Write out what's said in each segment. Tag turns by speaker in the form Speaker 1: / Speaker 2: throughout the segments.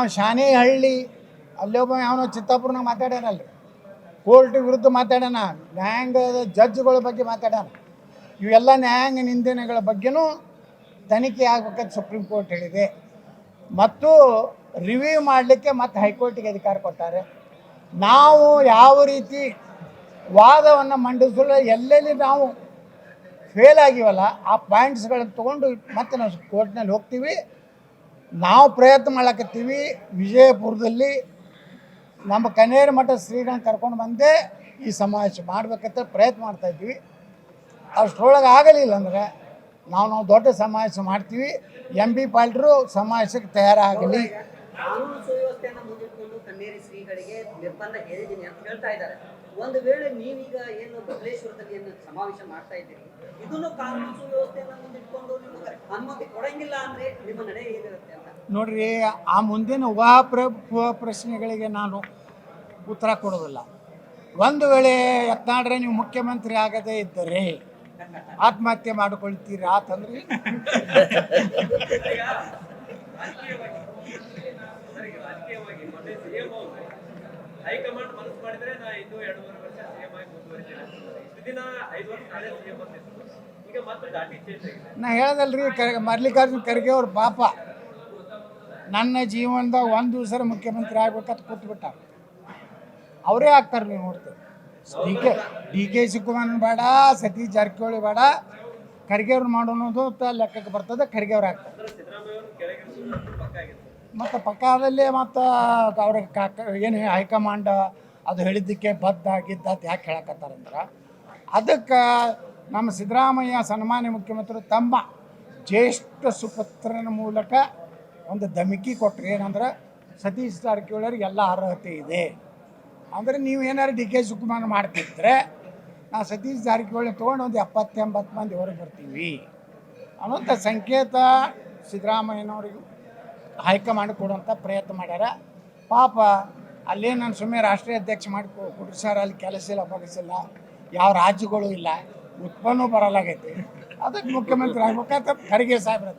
Speaker 1: ಯಾವ ಶಾನೇಹಳ್ಳಿ ಅಲ್ಲೊಬ್ಬ ಯಾವನೋ ಚಿತ್ತಾಪುರನಾಗ ಮಾತಾಡ್ಯಾನಲ್ರಿ ಕೋರ್ಟ್ ವಿರುದ್ಧ ಮಾತಾಡ್ಯಾನ, ನ್ಯಾಯಾಂಗದ ಜಡ್ಜ್ಗಳ ಬಗ್ಗೆ ಮಾತಾಡ್ಯಾನ. ಇವೆಲ್ಲ ನ್ಯಾಯಾಂಗ ನಿಂದನೆಗಳ ಬಗ್ಗೆನೂ ತನಿಖೆ ಆಗ್ಬೇಕಂತ ಸುಪ್ರೀಂ ಕೋರ್ಟ್ ಹೇಳಿದೆ. ಮತ್ತು ರಿವ್ಯೂ ಮಾಡಲಿಕ್ಕೆ ಮತ್ತೆ ಹೈಕೋರ್ಟಿಗೆ ಅಧಿಕಾರ ಕೊಟ್ಟಾರೆ ನಾವು ಯಾವ ರೀತಿ ವಾದವನ್ನು ಮಂಡಿಸಲು ಎಲ್ಲೆಲ್ಲಿ ನಾವು ಫೇಲ್ ಆಗಿವಲ್ಲ, ಆ ಪಾಯಿಂಟ್ಸ್ಗಳನ್ನು ತೊಗೊಂಡು ಮತ್ತೆ ನಾವು ಕೋರ್ಟ್ನಲ್ಲಿ ಹೋಗ್ತೀವಿ. ನಾವು ಪ್ರಯತ್ನ ಮಾಡಕತ್ತೀವಿ ವಿಜಯಪುರದಲ್ಲಿ ನಮ್ಮ ಕನೇರಿ ಮಠ ಶ್ರೀಗಳನ್ನ ಕರ್ಕೊಂಡು ಬಂದೇ ಈ ಸಮಾವೇಶ ಮಾಡ್ಬೇಕಂತ ಪ್ರಯತ್ನ ಮಾಡ್ತಾ ಇದ್ದೀವಿ. ಅಷ್ಟರೊಳಗೆ ಆಗಲಿಲ್ಲ ಅಂದರೆ ನಾವು ನಾವು ದೊಡ್ಡ ಸಮಾವೇಶ ಮಾಡ್ತೀವಿ. ಎಂ ಬಿ ಪಾಲ್ಟ್ರು ಸಮಾವೇಶಕ್ಕೆ ತಯಾರಾಗಲಿ.
Speaker 2: ಶ್ರೀಗಳಿಗೆ ನಿರ್ಬಂಧ ಅಂತ ಹೇಳ್ತಾ ಇದ್ದಾರೆ. ಒಂದು ವೇಳೆ ನೀವೀಗ ಏನು ಬಬಲೇಶ್ವರದಲ್ಲಿ ಏನು ಸಮಾವೇಶ ಮಾಡ್ತಾ ಇದ್ದೀರಿ ಇದನ್ನು ಕಾನೂನು ಸುವ್ಯವಸ್ಥೆಯನ್ನ ಮುಂದಿಟ್ಕೊಂಡು ನಿಮಗೆ ಅನುಮತಿ ಕೊಡಂಗಿಲ್ಲ ಅಂದ್ರೆ ನಿಮ್ಮ ನಡೆ ಏನಿರುತ್ತೆ ಅಂತ
Speaker 1: ನೋಡ್ರಿ ಆ ಮುಂದಿನ ಊಹಾಪ್ರ ಪ್ರಶ್ನೆಗಳಿಗೆ ನಾನು ಉತ್ತರ ಕೊಡೋದಿಲ್ಲ ಒಂದು ವೇಳೆ ಯತ್ನಾಡ್ರೆ ನೀವು ಮುಖ್ಯಮಂತ್ರಿ ಆಗದೇ ಇದ್ದರೆ ಆತ್ಮಹತ್ಯೆ ಮಾಡಿಕೊಳ್ತೀರಿ ಅಂತಂದ್ರೆ
Speaker 3: ರಾಜಕೀಯವಾಗಿ ಹೈಕಮಾಂಡ್ ಮನಸ್ಸು ಮಾಡಿದ್ರೆ ನಾ ಇನ್ನೂ ಎರಡೂವರೆ ವರ್ಷ ಸಿಎಂ ಆಗಿ ಮುಂದುವರಿತೇನೆ. ಇಷ್ಟು ದಿನ ಐದು ವರ್ಷ ನಾಳೆ ಸಿಎಂ ಅಂತಿತ್ತು ಈಗ ಮತ್ತೆ ದಾಟಿ ಚೇಂಜ್ ಆಗಿದೆ.
Speaker 1: ನಾ ಹೇಳದಲ್ರಿ ಕರ್ ಮಲ್ಲಿಕಾರ್ಜುನ ಖರ್ಗೆ ಅವ್ರ ಪಾಪ ನನ್ನ ಜೀವನದಾಗ ಒಂದು ದಿವಸ ಮುಖ್ಯಮಂತ್ರಿ ಆಗ್ಬೇಕಂತ ಕೂತ್ಬಿಟ್ಟ ಅವರೇ ಆಗ್ತಾರೆ ನೀವು ನೋಡ್ತೀವಿ D K D K Shivakumar ಬೇಡ ಸತೀಶ್ ಜಾರಕಿಹೊಳಿ ಬೇಡ ಖರ್ಗೆ ಅವ್ರು ಮಾಡೋದು ಲೆಕ್ಕಕ್ಕೆ ಬರ್ತದೆ ಖರ್ಗೆ ಅವ್ರು ಆಗ್ತಾರೆ. ಮತ್ತು ಪಕ್ಕದಲ್ಲೇ ಮತ್ತು ಅವ್ರ ಕಾಕ ಏನು ಹೈಕಮಾಂಡ್ ಅದು ಹೇಳಿದ್ದಕ್ಕೆ ಬದ್ಧ ಗಿದ್ದ ಅಂತ ಯಾಕೆ ಹೇಳಕತ್ತಾರಂದ್ರೆ ಅದಕ್ಕೆ ನಮ್ಮ ಸಿದ್ದರಾಮಯ್ಯ ಸನ್ಮಾನ್ಯ ಮುಖ್ಯಮಂತ್ರಿ ತಮ್ಮ ಜ್ಯೇಷ್ಠ ಸುಪುತ್ರನ ಮೂಲಕ ಒಂದು ಧಮಕಿ ಕೊಟ್ಟರು ಏನಂದ್ರೆ, ಸತೀಶ್ ಜಾರಕಿಹೊಳಿಯವ್ರಿಗೆ ಎಲ್ಲ ಅರ್ಹತೆ ಇದೆ. ಅಂದರೆ ನೀವು ಏನಾರು ಡಿ ಕೆ ಶಿವಕುಮಾರ್ ಮಾಡ್ತಿದ್ರೆ, ನಾ ಸತೀಶ್ ಜಾರಕಿಹೊಳಿ ತೊಗೊಂಡು ಒಂದು ಎಪ್ಪತ್ತೆಂಬತ್ತು ಮಂದಿ ಹೊರಗೆ ಬರ್ತೀವಿ ಅನ್ನೋಂಥ ಸಂಕೇತ ಸಿದ್ದರಾಮಯ್ಯನವರಿಗೂ ಹೈಕಮಾಂಡ್ ಕೊಡುವಂಥ ಪ್ರಯತ್ನ ಮಾಡ್ಯಾರ. ಪಾಪ ಅಲ್ಲೇ ನಾನು ಸುಮ್ಮನೆ ರಾಷ್ಟ್ರೀಯ ಅಧ್ಯಕ್ಷ ಮಾಡಿ ಸರ್ ಅಲ್ಲಿ ಕೆಲಸ ಇಲ್ಲ ಬಗಸಿಲ್ಲ ಯಾವ ರಾಜ್ಯಗಳು ಇಲ್ಲ. ಉತ್ಪನ್ನ ಬರಲಾಗೈತಿ. ಅದಕ್ಕೆ ಮುಖ್ಯಮಂತ್ರಿ ಆಗ್ಬೇಕಂತ ಖರ್ಗೆ ಸಾಹೇಬ್ರ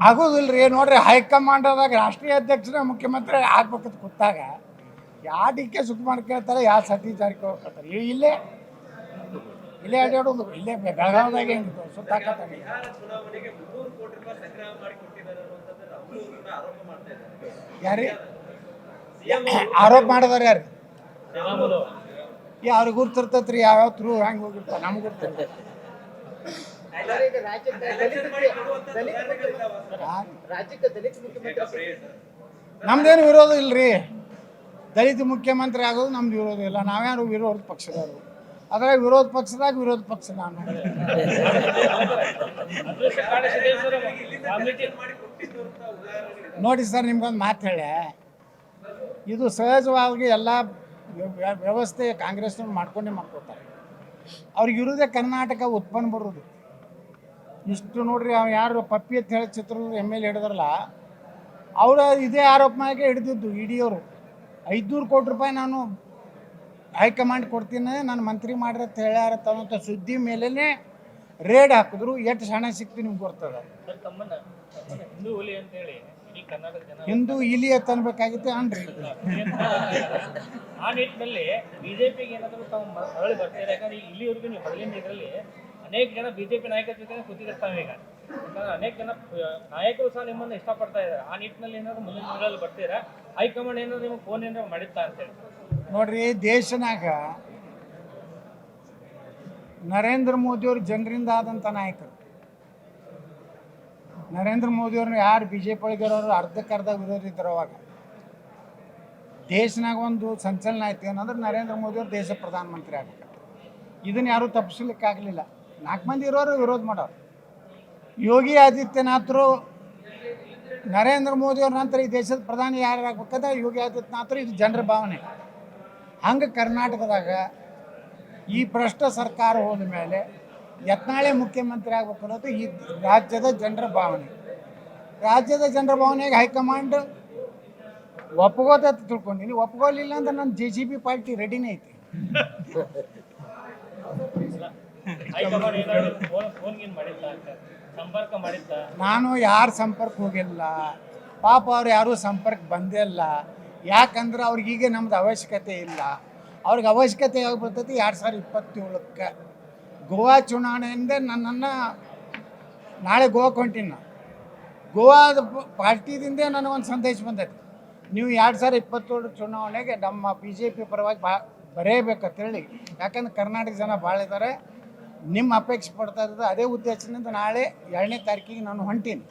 Speaker 1: ಆಗೋದಿಲ್ಲ ರೀ ನೋಡ್ರಿ ಹೈಕಮಾಂಡದಾಗ ರಾಷ್ಟ್ರೀಯ ಅಧ್ಯಕ್ಷರ ಮುಖ್ಯಮಂತ್ರಿ ಆಗ್ಬೇಕಂತ ಗೊತ್ತಾಗ ಯಾವ ಡಿ ಕೆ ಸುಕುಮಾರ್ ಕೇಳ್ತಾರೆ ಯಾವ ಸತೀಶ್ ಜಾರಕಿಹೊಳಿ ಕೇಳ್ತಾರೆ. ಇಲ್ಲೇ ಇಲ್ಲೇ ಅಡ್ಡಾಡೋದು ಇಲ್ಲೇ ಬೆಳಗಾವಿದಾಗೆ ಸುತ್ತಾಕತ್ತಾಗ ಯಾರಿ? ಆರೋಪ ಮಾಡಿದಾರೆ ಯಾರು? ಅವ್ರಿಗೆ ಗುರ್ತಿರ್ತೈತ್ರಿ ಯಾವ್ಯಾವ ಥ್ರೂ ಹೆಂಗೆ ಹೋಗಿರ್ತಾರೆ ನಮ್ಗೆ
Speaker 3: ಪ್ರೇಯರ್
Speaker 1: ನಮ್ದೇನು ವಿರೋಧ ಇಲ್ರಿ. ದಲಿತ ಮುಖ್ಯಮಂತ್ರಿ ಆಗೋದು ನಮ್ದು ವಿರೋಧ ಇಲ್ಲ. ನಾವ್ಯಾರು ವಿರೋಧ ಪಕ್ಷದವರು? ಅದ್ರಾಗ ವಿರೋಧ ಪಕ್ಷದಾಗ ವಿರೋಧ ಪಕ್ಷ ನಾನು.
Speaker 3: ಮಾಡಿ
Speaker 1: ನೋಡಿ ಸರ್, ನಿಮ್ಗೊಂದು ಮಾತು ಹೇಳಿ. ಇದು ಸಹಜವಾಗಿ ಎಲ್ಲ ವ್ಯ- ವ್ಯವಸ್ಥೆ ಕಾಂಗ್ರೆಸ್ನವ್ರು ಮಾಡ್ಕೊಂಡೇ ಮಾಡ್ಕೊತಾರೆ ಅವ್ರಿಗೆ ಇರೋದೇ ಕರ್ನಾಟಕ ಉತ್ಪನ್ನ ಬರೋದು. ಇಷ್ಟು ನೋಡ್ರಿ, ಅವ್ನು ಯಾರು ಪಪ್ಪಿ ಅಂತ ಹೇಳಿ ಚಿತ್ರದುರ್ಗ ಎಂ ಎಲ್ ಹಿಡಿದ್ರಲ್ಲ, ಅವರ ಇದೇ ಆರೋಪ ಮ್ಯಾಗೆ ಹಿಡಿದಿದ್ದು ಅವರು ಐದುನೂರು ಕೋಟಿ ರೂಪಾಯಿ ನಾನು ಹೈಕಮಾಂಡ್ ಕೊಡ್ತೀನಿ ನಾನು ಮಂತ್ರಿ ಮಾಡ್ರಿ ಅಂತ ಹೇಳ್ಯಾರ ಅನ್ನೋಂಥ ಸುದ್ದಿ ಮೇಲೇ ರೇಡ್ ಹಾಕಿದ್ರು ಎಷ್ಟು ಹಣ ಸಿಕ್ತು ನಿಮ್ಗೆ
Speaker 4: ತಮ್ಮನ್ನ ಹಿಂದೂ ಹುಲಿ ಅಂತ ಹೇಳಿ ಇಡೀ ಕರ್ನಾಟಕ ಜನ
Speaker 1: ಹಿಂದೂ ಇಲಿ ಅಂತ ಅನ್ಬೇಕಾಗಿತ್ತು ಅನ್ರಿ.
Speaker 4: ಆ ನಿಟ್ಟಿನಲ್ಲಿ ಬಿಜೆಪಿಗೆ ಏನಾದರೂ ತಾವು ಮರಳಿ ಬರ್ತೀರಾ? ಯಾಕಂದ್ರೆ ಇಲ್ಲಿವರೆಗೂ ನೀವು ಮೊದಲಿನ ಇದರಲ್ಲಿ ಅನೇಕ ಜನ ಬಿಜೆಪಿ ನಾಯಕರ ಜೊತೆ ಕೂತಿರ್ತಾವೆ ಈಗ ಅನೇಕ ಜನ ನಾಯಕರು ಸಹ ನಿಮ್ಮನ್ನು ಇಷ್ಟಪಡ್ತಾ ಇದ್ದಾರೆ. ಆ ನಿಟ್ಟಿನಲ್ಲಿ ಏನಾದ್ರು ಮುಂದಿನ ದಿನಗಳಲ್ಲಿ ಬರ್ತೀರಾ? ಹೈಕಮಾಂಡ್ ಏನಾದ್ರು ನಿಮಗೆ ಫೋನ್ ಏನಾದ್ರು ಮಾಡಿತ್ತಾ ಅಂತೇಳಿ
Speaker 1: ನೋಡ್ರಿ, ದೇಶನಾಗ ನರೇಂದ್ರ ಮೋದಿಯವರು ಜನರಿಂದ ಆದಂಥ ನಾಯಕರು. ನರೇಂದ್ರ ಮೋದಿಯವ್ರನ್ನ ಯಾರು ಬಿ ಜೆ ಪಿ ಒಳಗಿರೋರು ಅರ್ಧಕ್ಕರ್ಧ ವಿರೋಧ ಇದ್ರು ಅವಾಗ. ದೇಶನಾಗ ಒಂದು ಸಂಚಲನ ಆಯ್ತು ಏನಂದ್ರೆ ನರೇಂದ್ರ ಮೋದಿಯವರು ದೇಶ ಪ್ರಧಾನಮಂತ್ರಿ ಆಗ್ಬೇಕು. ಯಾರು ಯಾರೂ ತಪ್ಪಿಸ್ಲಿಕ್ಕಾಗಲಿಲ್ಲ. ನಾಲ್ಕು ಮಂದಿ ಇರೋರು ವಿರೋಧ ಮಾಡೋರು. ಯೋಗಿ ಆದಿತ್ಯನಾಥರು ನರೇಂದ್ರ ಮೋದಿಯವ್ರ ನಂತರ ಈ ದೇಶದ ಪ್ರಧಾನಿ ಯಾರು ಆಗ್ಬೇಕಂದ್ರೆ ಯೋಗಿ ಆದಿತ್ಯನಾಥರು ಇದು ಜನರ ಭಾವನೆ ಹಂಗೆ ಕರ್ನಾಟಕದಾಗ ಈ ಭ್ರಷ್ಟ ಸರ್ಕಾರ ಹೋದ ಮೇಲೆ ಯತ್ನಾಳೆ ಮುಖ್ಯಮಂತ್ರಿ ಆಗಬೇಕು ಅನ್ನೋದು ಈ ರಾಜ್ಯದ ಜನರ ಭಾವನೆ ರಾಜ್ಯದ ಜನರ ಭಾವನೆಗೆ ಹೈಕಮಾಂಡ್ ಒಪ್ಕೋತ ತಿಳ್ಕೊಂಡಿನಿ ಒಪ್ಕೊಳ್ಳಿಲ್ಲ ಅಂದ್ರೆ ನನ್ನ ಜೆ ಸಿ ಬಿ ಪಾರ್ಟಿ ರೆಡಿನೇ ಐತಿ
Speaker 4: ಹೈಕಮಾಂಡ್ ಫೋನ್ ಮಾಡಿದ್ದ ಅಂತ ಸಂಪರ್ಕ ಮಾಡಿದ್ದ?
Speaker 1: ನಾನು ಯಾರ ಸಂಪರ್ಕ ಹೋಗಿಲ್ಲ. ಪಾಪ ಅವ್ರು ಯಾರೂ ಸಂಪರ್ಕ ಬಂದಿಲ್ಲ ಯಾಕಂದ್ರೆ ಅವ್ರಿಗೆ ಈಗ ನಮ್ದು ಅವಶ್ಯಕತೆ ಇಲ್ಲ. ಅವ್ರಿಗೆ ಅವಶ್ಯಕತೆ ಯಾವಾಗ ಬರ್ತೈತಿ ಎರಡು ಸಾವಿರದ ಇಪ್ಪತ್ತೇಳಕ್ಕೆ. ಗೋವಾ ಚುನಾವಣೆಯಿಂದ ನನ್ನನ್ನು ನಾಳೆ ಗೋವಾಕ್ಕೆ ಹೊಂಟೀನಿ ನಾನು. ಗೋವಾದ ಪಾರ್ಟಿದಿಂದ ನನಗೊಂದು ಸಂದೇಶ ಬಂದೈತಿ. ನೀವು ಎರಡು ಸಾವಿರದ ಇಪ್ಪತ್ತೇಳು ಚುನಾವಣೆಗೆ ನಮ್ಮ ಬಿ ಜೆ ಪಿ ಪರವಾಗಿ ಬಾ ಬರೆಯಬೇಕಂತೇಳಿ ಯಾಕಂದ್ರೆ ಕರ್ನಾಟಕ ಜನ ಭಾಳ ಇದ್ದಾರೆ ನಿಮ್ಮ ಅಪೇಕ್ಷೆ ಪಡ್ತಾ ಇರೋದು ಅದೇ ಉದ್ದೇಶದಿಂದ ನಾಳೆ ಎರಡನೇ ತಾರೀಕಿಗೆ ನಾನು ಹೊಂಟೀನಿ.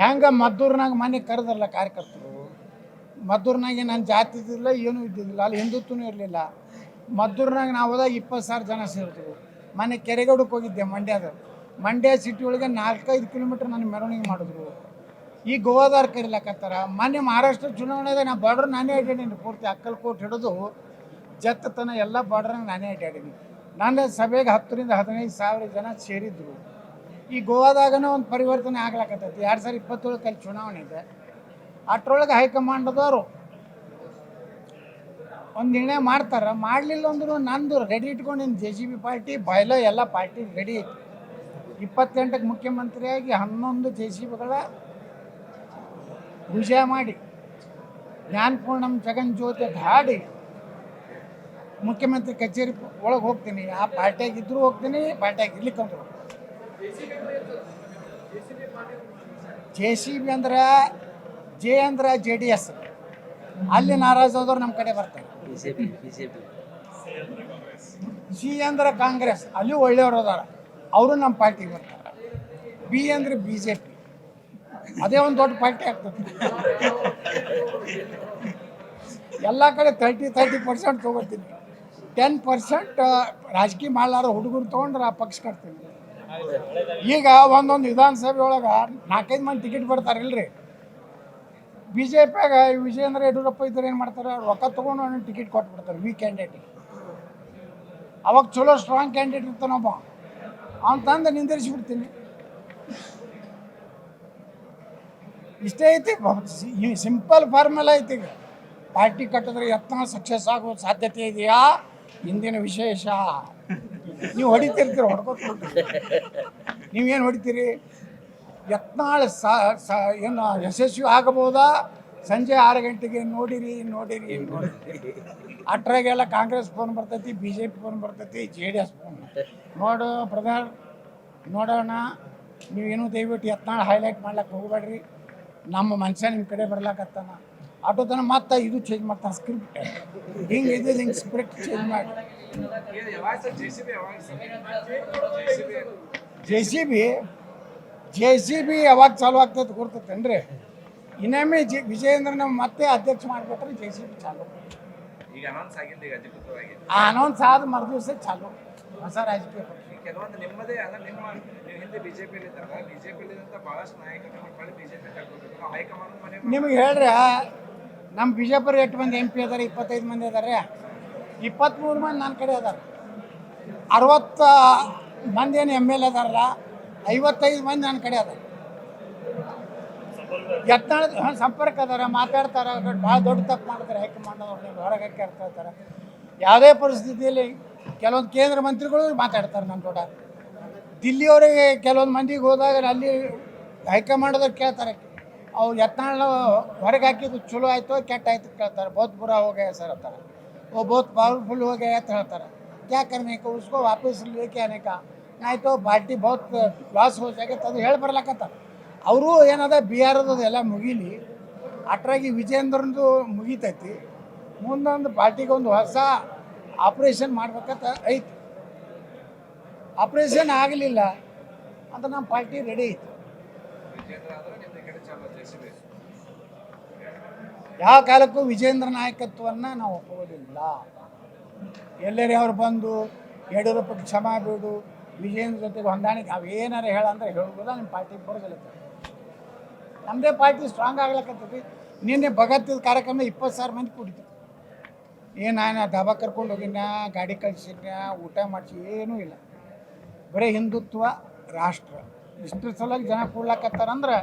Speaker 1: ಹೆಂಗೆ ಮದ್ದೂರ್ನಾಗ ಮನೆ ಕರೆದ್ರಲ್ಲ ಕಾರ್ಯಕರ್ತರು? ಮದ್ದೂರ್ನಾಗೆ ನಾನು ಜಾತಿ ಇದ್ದಿಲ್ಲ ಏನೂ ಇದ್ದಿದ್ದಿಲ್ಲ ಅಲ್ಲಿ ಹಿಂದುತ್ವನೂ ಇರಲಿಲ್ಲ. ಮದ್ದೂರ್ನಾಗ ನಾವು ಹೋದಾಗ ಇಪ್ಪತ್ತು ಸಾವಿರ ಜನ ಸೇರಿದ್ರು ಮನೆ ಕೆರೆಗೌಡಕ್ಕೆ ಹೋಗಿದ್ದೆ ಮಂಡ್ಯದ. ಮಂಡ್ಯ ಸಿಟಿ ಒಳಗೆ ನಾಲ್ಕೈದು ಕಿಲೋಮೀಟ್ರ್ ನನ್ನ ಮೆರವಣಿಗೆ ಮಾಡಿದ್ರು. ಈ ಗೋವಾದಾರ್ ಕರಿಲಕತ್ತಾರ ಮೊನ್ನೆ ಮಹಾರಾಷ್ಟ್ರ ಚುನಾವಣೆದಾಗ ನಾ ಬಾರ್ಡ್ರ್ ನಾನೇ ಅಡ್ಡಾಡೀನಿ ಪೂರ್ತಿ ಅಕ್ಕಲ್ ಕೋಟ್ ಹಿಡಿದು ಜತ್ತತನ ಎಲ್ಲ ಬಾರ್ಡ್ರಾಗ ನಾನೇ ಅಡ್ಡಾಡೀನಿ ನನ್ನ ಸಭೆಗೆ ಹತ್ತರಿಂದ ಹದಿನೈದು ಸಾವಿರ ಜನ ಸೇರಿದ್ರು. ಈ ಗೋವಾದಾಗನೇ ಒಂದು ಪರಿವರ್ತನೆ ಆಗ್ಲಕತ್ತೈತಿ. ಎರಡು ಸಾವಿರ ಅಲ್ಲಿ ಚುನಾವಣೆ ಇದೆ. ಅಷ್ಟರೊಳಗೆ ಹೈಕಮಾಂಡದವರು ಒಂದು ನಿರ್ಣಯ ಮಾಡ್ತಾರೆ. ಮಾಡಲಿಲ್ಲ ಅಂದರೂ ನಂದು ರೆಡಿ ಇಟ್ಕೊಂಡಿನಿ ಜೆ ಜಿ ಬಿ ಪಾರ್ಟಿ ಬಯಲೋ ಎಲ್ಲ ಪಾರ್ಟಿ ರೆಡಿ ಐತಿ. ಇಪ್ಪತ್ತೆಂಟಕ್ಕೆ ಮುಖ್ಯಮಂತ್ರಿಯಾಗಿ ಹನ್ನೊಂದು ಜೆ ಸಿ ಬಿಗಳ ವಿಜಯ ಮಾಡಿ, ಜ್ಞಾನಪೂರ್ಣಂ ಜಗನ್ ಜ್ಯೋತಿ ಹಾಡಿ ಮುಖ್ಯಮಂತ್ರಿ ಕಚೇರಿ ಒಳಗೆ ಹೋಗ್ತೀನಿ. ಆ ಪಾರ್ಟಿಯಾಗಿದ್ದರೂ ಹೋಗ್ತೀನಿ ಪಾರ್ಟಿಯಾಗಿ ಇರ್ಲಿಕ್ಕೆ ಅಂದ್ರೆ ಜೆ ಸಿ ಬಿ ಅಂದ್ರೆ ಜೆ ಅಂದ್ರೆ ಜೆ ಡಿ ಎಸ್ ಅಲ್ಲಿ ನಾರಾಜ್ ಹೋದವ್ರು ನಮ್ಮ ಕಡೆ ಬರ್ತಾರೆ. ಸಿ ಅಂದ್ರೆ ಕಾಂಗ್ರೆಸ್ ಅಲ್ಲಿ ಒಳ್ಳೆಯವರು ಅದಾರ. ಅವರು ನಮ್ಮ ಪಾರ್ಟಿಗೆ ಬರ್ತಾರೆ. ಬಿ ಅಂದ್ರೆ ಬಿ ಜೆ ಪಿ ಅದೇ ಒಂದು ದೊಡ್ಡ ಪಾರ್ಟಿ ಆಗ್ತದೆ. ಎಲ್ಲ ಕಡೆ ತರ್ಟಿ ತರ್ಟಿ ಪರ್ಸೆಂಟ್ ತೊಗೋತೀನಿ ಟೆನ್ ಪರ್ಸೆಂಟ್ ರಾಜಕೀಯ ಮಾಡಲಾರ ಹುಡುಗರು ತೊಗೊಂಡ್ರೆ ಆ ಪಕ್ಷ ಕಟ್ತೀನಿ ಈಗ ಒಂದೊಂದು ವಿಧಾನಸಭೆ ಒಳಗೆ ನಾಲ್ಕೈದು ಮಂದಿ ಟಿಕೆಟ್ ಬರ್ತಾರಿಲ್ರಿ. ಬಿ ಜೆ ಪಿಯಾಗ ವಿಜಯೇಂದ್ರ ಯಡಿಯೂರಪ್ಪ ಇದ್ರೆ ಏನು ಮಾಡ್ತಾರೆ, ರೊಕ್ಕ ತೊಗೊಂಡು ಅವ್ನಿಗೆ ಟಿಕೆಟ್ ಕೊಟ್ಬಿಡ್ತಾರೆ ವಿ ಕ್ಯಾಂಡಿಡೇಟ್ ಅವಾಗ ಚಲೋ ಸ್ಟ್ರಾಂಗ್ ಕ್ಯಾಂಡಿಡೇಟ್ ಇರ್ತಾನೊಬ್ಬ ಅವ್ನು ತಂದು ನಿಂದಿರಿಸ್ಬಿಡ್ತೀನಿ. ಇಷ್ಟೇ ಐತಿ ಸಿಂಪಲ್ ಫಾರ್ಮುಲಾ ಐತಿ ಪಾರ್ಟಿ ಕಟ್ಟಿದ್ರೆ ಯತ್ನ ಸಕ್ಸಸ್ ಆಗೋ ಸಾಧ್ಯತೆ ಇದೆಯಾ? ಇಂದಿನ ವಿಶೇಷ? ನೀವು ಹೊಡಿತಿರ್ತೀರಿ ಹೊಡ್ಕೊತ ನೀವೇನು ಹೊಡಿತೀರಿ? ಯತ್ನಾಳ ಸ ಸ, ಏನು, ಯಶಸ್ವಿ ಆಗಬಹುದಾ? ಸಂಜೆ ಆರು ಗಂಟೆಗೆ ನೋಡಿರಿ ನೋಡಿರಿ ನೋಡಿರಿ. ಅಟ್ರಾಗೆಲ್ಲ ಕಾಂಗ್ರೆಸ್ ಫೋನ್ ಬರ್ತೈತಿ ಬಿ ಜೆ ಪಿ ಫೋನ್ ಬರ್ತೈತಿ, ಜೆ ಡಿ ಎಸ್ ಫೋನ್ ನೋಡು ಬ್ರದರ್, ನೋಡೋಣ. ನೀವೇನು ದಯವಿಟ್ಟು ಯತ್ನಾಳ ಹೈಲೈಟ್ ಮಾಡ್ಲಿಕ್ಕೆ ಹೋಗ್ಬೇಡ್ರಿ. ನಮ್ಮ ಮನುಷ್ಯ ನಿಮ್ಮ ಕಡೆ ಬರ್ಲಾಕತ್ತಾನ. ಆಟೋ ತನ ಮತ್ತೆ ಇದು ಚೇಂಜ್ ಮಾಡ್ತಾನೆ ಸ್ಕ್ರಿಪ್ಟ್ ಹಿಂಗೆ ಇದು ಹಿಂಗೆ ಸ್ಕ್ರಿಪ್ಟ್ ಚೇಂಜ್ ಮಾಡಿ. J C B J C B ಯಾವಾಗ ಚಾಲು ಆಗ್ತೈತೆ ಅಂದ್ರೆ ಇನ್ನೊಮ್ಮೆ ಜಿ ವಿಜಯೇಂದ್ರ ನಮ್ಮ ಮತ್ತೆ ಅಧ್ಯಕ್ಷ ಮಾಡ್ಬಿಟ್ರೆ ಜೆ ಸಿ ಬಿ ಚಾಲು.
Speaker 5: ಈಗ ಅನೌನ್ಸ್ ಆಗಿಲ್ಲ ಈಗ ಅಧಿಕೃತವಾಗಿ.
Speaker 1: ಆ ಅನೌನ್ಸ್ ಆದ ಮರುದಿವಸ ಚಾಲು. ಹೊಸ ರಾಜಕೀಯ ಪಕ್ಷ.
Speaker 5: ಕೆಲವೊಂದು ನಿಮ್ಮದೇ ಅಲ್ಲ ನಿಮ್ಮ ನೀವು ಹಿಂದೆ ಬಿಜೆಪಿಯಲ್ಲಿ ಇದ್ದಾಗ ಬಿಜೆಪಿಯಲ್ಲಿ ಇದ್ದಂಥ ಬಹಳಷ್ಟು ನಾಯಕರು ಮಕ್ಕಳು ಬಿಜೆಪಿ ಕರ್ಕೋಬೇಕು ನಾವು ಹೈಕಮಾಂಡ್ ಮನೆ
Speaker 1: ನಿಮಗೆ ಹೇಳ್ರಿ ನಮ್ಮ ಬಿಜಾಪುರ ಎಷ್ಟು ಮಂದಿ ಎಂ ಪಿ ಅದಾರೆ, ಇಪ್ಪತ್ತೈದು ಮಂದಿ ಅದಾರೆ. ಇಪ್ಪತ್ತ್ಮೂರು ಮಂದಿ ನನ್ನ ಕಡೆ ಅದಾರ. ಅರವತ್ತ ಮಂದಿ ಏನು ಎಂ ಎಲ್ ಎ ಅದಾರಲ್ಲ, ಐವತ್ತೈದು ಮಂದಿ ನನ್ನ ಕಡೆ ಅದಾರ. ಎತ್ತಾಳ ಸಂಪರ್ಕ ಅದಾರ, ಮಾತಾಡ್ತಾರೆ ಭಾಳ ದೊಡ್ಡ ತಪ್ಪು ಮಾಡ್ತಾರೆ ಹೈಕಮಾಂಡ್ ಅವ್ರನ್ನ ಹೊರಗೆ ಹಾಕಿ ಇರ್ತಾರೆ ಯಾವುದೇ ಪರಿಸ್ಥಿತಿಯಲ್ಲಿ ಕೆಲವೊಂದು ಕೇಂದ್ರ ಮಂತ್ರಿಗಳು ಮಾತಾಡ್ತಾರೆ ನನ್ನ ದೊಡ್ಡ ದಿಲ್ಲಿಯವರಿಗೆ ಕೆಲವೊಂದು ಮಂದಿಗೆ ಹೋದಾಗ ಅಲ್ಲಿ ಹೈಕಮಾಂಡದವ್ರು ಕೇಳ್ತಾರೆ ಅವ್ರು ಎತ್ನಾಳು ಹೊರಗೆ ಹಾಕಿದ್ದು ಚಲೋ ಆಯಿತು, ಕೆಟ್ಟ ಆಯ್ತು ಕೇಳ್ತಾರೆ. ಬಹುತ್ ಬುರ ಹೋಗ್ಯ ಸರ್ ಅಂತಾರೆ. ಓ ಬಹುತ್ ಪವರ್ಫುಲ್ ಹೋಗ್ಯ ಅಂತ ಹೇಳ್ತಾರೆ. ಕ್ಯಾ ಕರ್ಮೇಕ ಉಸ್ಕೋ, ವಾಪಸ್ ಲೇಕೆ ಅನೇಕ? ಆಯಿತು, ಪಾರ್ಟಿ ಬಹುತ್ ಲಾಸ್ ಹೋಗಿ ಅದು ಹೇಳಿ ಬರ್ಲಕತ್ತಾರ. ಅವರು ಏನದ ಬಿ ಬಿಹಾರದ್ದು ಎಲ್ಲ ಮುಗೀಲಿ. ಅಟ್ರಾಗಿ ವಿಜೇಂದ್ರದ್ದು ಮುಗಿತೈತಿ. ಮುಂದೊಂದು ಪಾರ್ಟಿಗೆ ಒಂದು ಹೊಸ ಆಪ್ರೇಷನ್ ಮಾಡ್ಬೇಕಂತ ಐತಿ. ಆಪ್ರೇಷನ್ ಆಗಲಿಲ್ಲ, ಅಂತ ನಮ್ಮ ಪಾರ್ಟಿ ರೆಡಿ ಐತಿ. ಯಾವ ಕಾಲಕ್ಕೂ ವಿಜೇಂದ್ರ ನಾಯಕತ್ವವನ್ನು ನಾವು ಒಪ್ಪುವುದಿಲ್ಲ. ಎಲ್ಲರೇ ಅವ್ರು ಬಂದು ಯಡಿಯೂರಪ್ಪಗೆ ಕ್ಷಮ ಬಿಡು, ವಿಜೇಂದ್ರ ಜೊತೆಗೆ ಹೊಂದಾಣಿಕೆ ಅವೇನಾರ ಹೇಳಂದ್ರೆ ಹೇಳ್ಬೋದ ನಿಮ್ಮ ಪಾರ್ಟಿ ಬರೋದಿಲ್ಲ ನಮ್ಮದೇ ಪಾರ್ಟಿ ಸ್ಟ್ರಾಂಗ್ ಆಗ್ಲಕತ್ತೈತಿ. ನಿನ್ನೆ ಭಗತ್ದ ಕಾರ್ಯಕ್ರಮ ಇಪ್ಪತ್ತು ಸಾವಿರ ಮಂದಿ ಕೂಡಿತು ಏನು ನಾನು ಡಾಬಾ ಕರ್ಕೊಂಡು ಹೋಗಿನ ಗಾಡಿ ಕಳ್ಸಿನ ಊಟ ಮಾಡಿಸಿ, ಏನೂ ಇಲ್ಲ. ಬರೀ ಹಿಂದುತ್ವ, ರಾಷ್ಟ್ರ. ಇಷ್ಟು ಸಲ ಜನ ಕೂಡ್ಲಕತ್ತಾರಂದ್ರೆ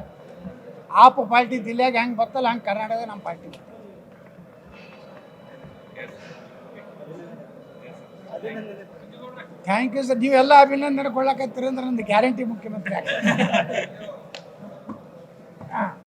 Speaker 1: ಆಪ್ ಪಾರ್ಟಿ ದಿಲ್ಲಿಯಾಗ ಹೆಂಗೆ ಬರ್ತಲ್ಲ ಹಂಗೆ ಕರ್ನಾಟಕ ನಮ್ಮ ಪಾರ್ಟಿ ಥ್ಯಾಂಕ್ ಯು ಸರ್ ನೀವೆಲ್ಲ ಅಭಿನಂದನೆ ಕೊಡ್ಲಾಕತ್ತೀರಿ ಅಂದ್ರೆ ನಂದು ಗ್ಯಾರಂಟಿ ಮುಖ್ಯಮಂತ್ರಿ ಆಗ್ತದೆ